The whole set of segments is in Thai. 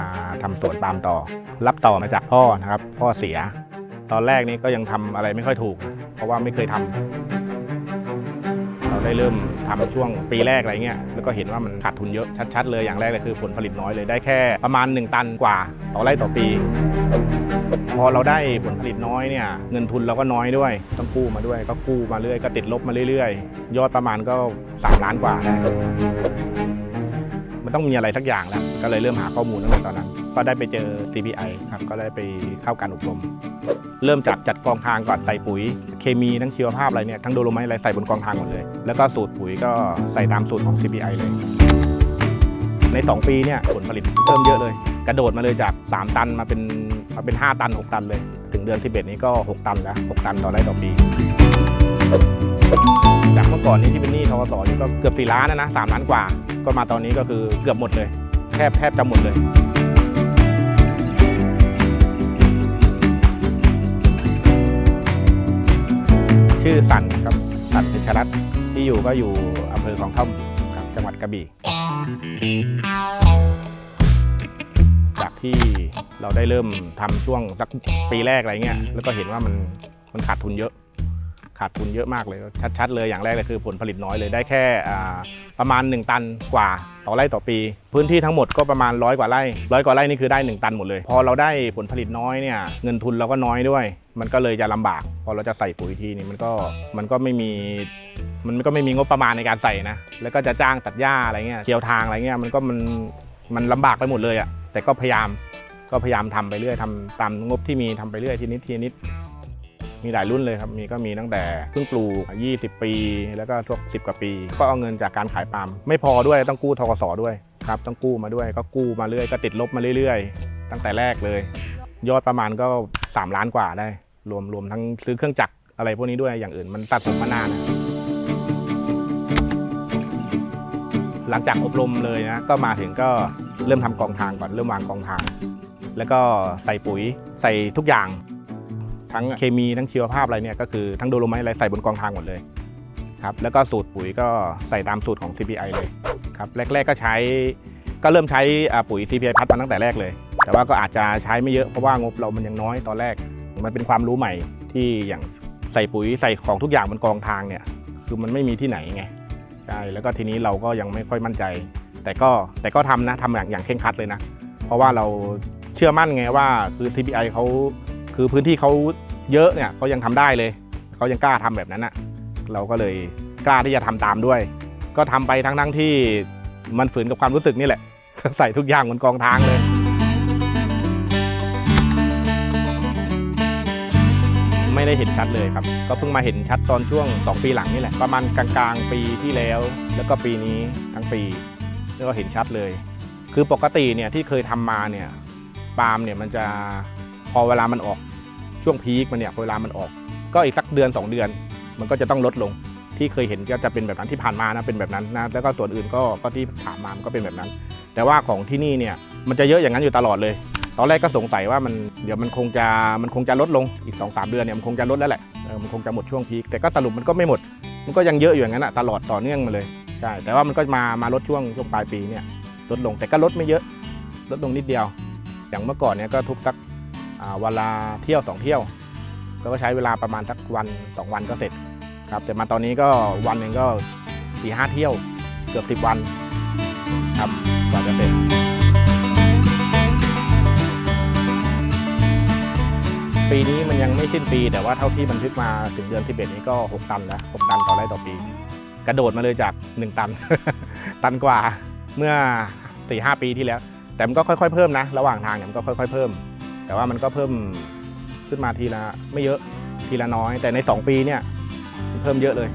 มาทำสวนปาล์มต่อ รับต่อมาจากพ่อนะครับ พ่อเสีย ตอนแรกนี้ก็ยังทำอะไรไม่ค่อยถูก เพราะว่าไม่เคยทำเราได้เริ่มทำช่วงปีแรกอะไรเงี้ยแล้วก็เห็นว่ามันขาดทุนเยอะชัดๆเลยอย่างแรกเลยคือผลผลิตน้อยเลยได้แค่ประมาณ 1 ตันกว่าต่อไร่ต่อปีพอเราได้ผลผลิตน้อยเนี่ยเงินทุนเราก็น้อยด้วย ต้องกู้มาด้วย ก็กู้มาเรื่อยก็ติดลบมาเรื่อยๆ ยอดประมาณก็ 3 ล้านกว่าได้ มันต้องมีอะไรสักอย่างแล้วก็เลยเริ่มหาข้อมูลตั้งแต่ตอนนั้น ก็ได้ไปเจอ CPI ครับก็ได้ไปเข้าการอบรม เริ่มจากจัดกองทางก่อนใส่ปุ๋ย เคมีทั้งชีวภาพอะไรเนี่ยทั้งโดโลไมต์อะไรใส่บนกองทางหมดเลย แล้วก็สูตรปุ๋ยก็ใส่ตามสูตรของ CPI เลย ใน 2 ปีเนี่ยผลผลิตเพิ่มเยอะเลย กระโดดมาเลยจาก 3 ตันมาเป็นมาเป็น 5 ตัน 6 ตันเลย ถึงเดือน 11 นี้ก็ 6 ตันแล้ว 6 ตันต่อไร่ต่อปี จากเมื่อก่อนนี้ที่เป็นหนี้ทกสนี่ก็เกือบ 4 ล้านนะนะ3ล้านกว่า ก็มาตอนนี้ก็คือเกือบหมดเลย แทบแทบจะหมดเลย ชื่อสันครับสันเพชรัตน์ที่อยู่ก็อยู่อำเภอของท่อมครับจังหวัดกระบี่จากที่เราได้เริ่มทำช่วงสักปีแรกอะไรเงี้ยแล้วก็เห็นว่ามันมันขาดทุนเยอะ ขาดทุนเยอะมากเลย ชัดๆเลยอย่างแรกเลยคือผลผลิตน้อยเลยได้แค่ประมาณ 1 ตันกว่าต่อไร่ต่อปี พื้นที่ทั้งหมดก็ประมาณร้อยกว่าไร่ร้อยกว่าไร่นี่คือได้ 1 ตันหมดเลย พอเราได้ผลผลิตน้อยเนี่ยเงินทุนเราก็น้อยด้วย มันก็เลยจะลำบาก พอเราจะใส่ปุ๋ยทีนี่มันก็มันก็ไม่มีมันก็ไม่มีงบประมาณในการใส่นะแล้วก็จะจ้างตัดหญ้าอะไรเงี้ยเกี่ยวทางอะไรเงี้ยมันก็มันมันลำบากไปหมดเลยอะแต่ก็พยายามก็พยายามทำไปเรื่อยทำตามงบที่มีทำไปเรื่อยทีนิดทีนิด มีหลายรุ่นเลยครับมีก็มีตั้งแต่เพิ่งปลูก 20 ปี แล้วก็ทุก10 กว่าปี ก็เอาเงินจากการขายปาล์มไม่พอด้วยต้องกู้ทกสด้วยครับต้องกู้มาด้วยก็กู้มาเรื่อยก็ติดลบมาเรื่อยๆ ตั้งแต่แรกเลย ยอดประมาณก็ 3 ล้านกว่าได้ รวมรวมทั้งซื้อเครื่องจักรอะไรพวกนี้ด้วยอย่างอื่นมันสะสมมานานหลังจากอบรมเลยนะก็มาถึงก็เริ่มทำกองทางก่อนเริ่มวางกองทาง แล้วก็ใส่ปุ๋ยใส่ทุกอย่าง ทั้งเคมีทั้งชีวภาพอะไรเนี่ยก็คือทั้งโดโลไมต์อะไรใส่บนกองทางหมดเลยครับแล้วก็สูตรปุ๋ยก็ใส่ตามสูตรของ CPI เลยครับแรก ๆก็ใช้ก็เริ่มใช้ปุ๋ย CPI พัดมาตั้งแต่แรกเลย แต่ว่าก็อาจจะใช้ไม่เยอะเพราะว่างบเรามันยังน้อยตอนแรก มันเป็นความรู้ใหม่ที่อย่างใส่ปุ๋ยใส่ของทุกอย่างบนกองทางเนี่ยคือมันไม่มีที่ไหนไงใช่แล้วก็ทีนี้เราก็ยังไม่ค่อยมั่นใจ แต่ก็แต่ก็ทำนะทำอย่างอย่างเคร่งครัดเลยนะ เพราะว่าเราเชื่อมั่นไงว่าคือ CPI เขา คือพื้นที่เขาเยอะเนี่ยเขายังทำได้เลยเขายังกล้าทำแบบนั้นอะเราก็เลยกล้าที่จะทำตามด้วย ก็ทำไปทั้งทั้งๆที่มันฝืนกับความรู้สึกนี่แหละ ใส่ทุกอย่างบนกองทางเลยไม่ได้เห็นชัดเลยครับ ก็เพิ่งมาเห็นชัดตอนช่วง 2 ปีหลังนี่แหละ ประมาณกลางๆ ปีที่แล้ว แล้วก็ปีนี้ทั้งปี แล้วก็เห็นชัดเลย คือปกติเนี่ยที่เคยทำมาเนี่ยปาล์มเนี่ยมันจะพอเวลามันออก ช่วงพีคมันเนี่ยเวลามันออก ก็อีกสักเดือน 2 เดือน มันก็จะต้องลดลงที่เคยเห็นก็จะเป็นแบบนั้นที่ผ่านมานะเป็นแบบนั้นนะแล้วก็ส่วนอื่นก็ก็ที่ผ่านมามันก็เป็นแบบนั้น แต่ว่าของที่นี่เนี่ยมันจะเยอะอย่างนั้นอยู่ตลอดเลย ตอนแรกก็สงสัยว่ามันเดี๋ยวมันคงจะมันคงจะลดลงอีก2อสเดือนเนี่ยมันคงจะลดแล้วแหละเออมันคงจะหมดช่วงพีคแต่ก็สรุปมันก็ไม่หมด มันก็ยังเยอะอยู่อย่างนั้นอะตลอดต่อเนื่องมาเลยใช่แต่ว่ามันก็มามาลดช่วงช่วงปลายปีเนี่ยลดลงแต่ก็ลดไม่เยอะ ลดลงนิดเดียว อย่างเมื่อก่อนเนี่ยก็ทุกสัก วันละเที่ยวสองเที่ยวก็ใช้เวลาประมาณสักวันสองวันก็เสร็จครับแต่มาตอนนี้ก็วันหนึ่งก็สี่ห้าเที่ยวเกือบสิบ10 วันครับกว่าจะเสร็จปีนี้มันยังไม่สิ้นปี แต่ว่าเท่าที่บันทึกมาถึงเดือน 11 นี้ก็ 6 ตันแล้ว6ตันต่อไร่ต่อปี กระโดดมาเลยจาก 1 ตัน ตันกว่าเมื่อ 4-5 ปีที่แล้ว แต่มันก็ค่อยๆเพิ่มนะ ระหว่างทางเนี่ยมันก็ค่อย ๆ เพิ่ม แต่ว่ามันก็เพิ่มขึ้นมาทีละไม่เยอะทีละน้อย แต่ใน 2 ปีเนี่ยมันเพิ่มเยอะเลย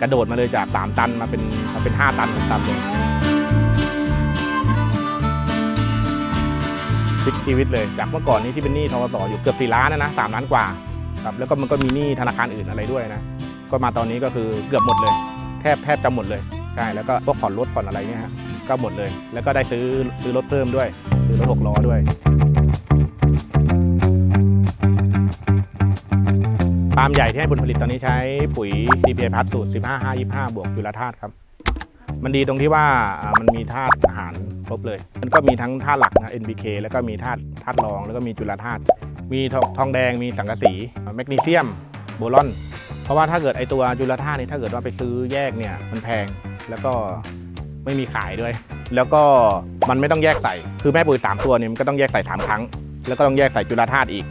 กระโดดมาเลยจาก 3 ตันมาเป็นมาเป็น 5 ตันตันเลยพลิกชีวิตเลยจากเมื่อก่อนนี้ที่เป็นหนี้ทกสอยู่เกือบ4ล้านนะนะสามล้านกว่าครับแล้วก็มันก็มีหนี้ธนาคารอื่นอะไรด้วยนะ ก็มาตอนนี้ก็คือเกือบหมดเลย แทบแทบจะหมดเลยใช่แล้วก็พวกผ่อนรถผ่อนอะไรเนี่ยฮะก็หมดเลย แล้วก็ได้ซื้อซื้อรถเพิ่มด้วย ซื้อรถหกล้อด้วย ปาล์มใหญ่ที่ให้ผลผลิตตอนนี้ใช้ปุ๋ย DPA พัดสูตร 15 5 25 บวกจุลธาตุครับ มันดีตรงที่ว่ามันมีธาตุอาหารครบเลย มันก็มีทั้งธาตุหลักนะ NPK แล้วก็มีธาตุธาตุรอง แล้วก็มีจุลธาตุ มีทองแดง มีสังกะสี แมกนีเซียม โบรอน เพราะว่าถ้าเกิดไอตัวจุลธาตุนี่ถ้าเกิดว่าไปซื้อแยกเนี่ยมันแพง แล้วก็ไม่มีขายด้วย แล้วก็มันไม่ต้องแยกใส่ คือแม่ปุ๋ย3ตัวนี่มันก็ต้องแยกใส่3ครั้ง แล้วก็ต้องแยกใส่จุลธาตุอีก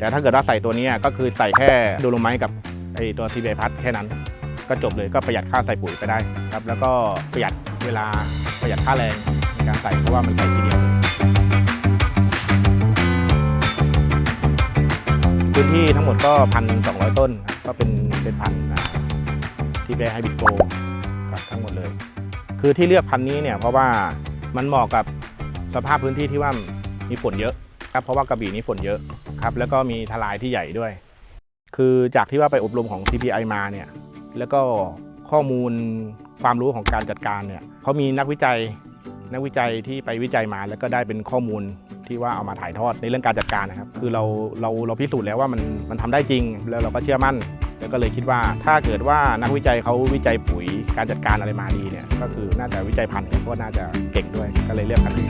แต่ถ้าเกิดว่าใส่ตัวนี้ก็คือใส่แค่ดโลไมต์กับไอตัวทีเบพัทแค่นั้น ก็จบเลยก็ประหยัดค่าใส่ปุ๋ยไปได้ครับ แล้วก็ประหยัดเวลาประหยัดค่าแรงในการใส่เพราะว่ามันใส่ทีเดียวพื้นที่ทั้งหมดก็พันสองต้นครับก็เป็นเป็นพันที่ได้ไฮบริดโกครับทั้งหมดเลย คือที่เลือกพันนี้เนี่ยเพราะว่ามันเหมาะกับสภาพพื้นที่ที่ว่ามีฝนเยอะครับเพราะว่ากระบี่นี้ฝนเยอะ ครับแล้วก็มีทลายที่ใหญ่ด้วย คือจากที่ว่าไปอบรมของ TPI มาเนี่ยแล้วก็ข้อมูลความรู้ของการจัดการเนี่ยเขามีนักวิจัยนักวิจัยที่ไปวิจัยมาแล้วก็ได้เป็นข้อมูลที่ว่าเอามาถ่ายทอดในเรื่องการจัดการนะครับ คือเราเราเราพิสูจน์แล้วว่ามันมันทำได้จริง แล้วเราก็เชื่อมั่น แล้วก็เลยคิดว่าถ้าเกิดว่านักวิจัยเขาวิจัยปุ๋ยการจัดการอะไรมาดีเนี่ยก็คือน่าจะวิจัยพันธุ์เพราะว่าน่าจะเก่งด้วยก็เลยเลือกพันธุ์นี้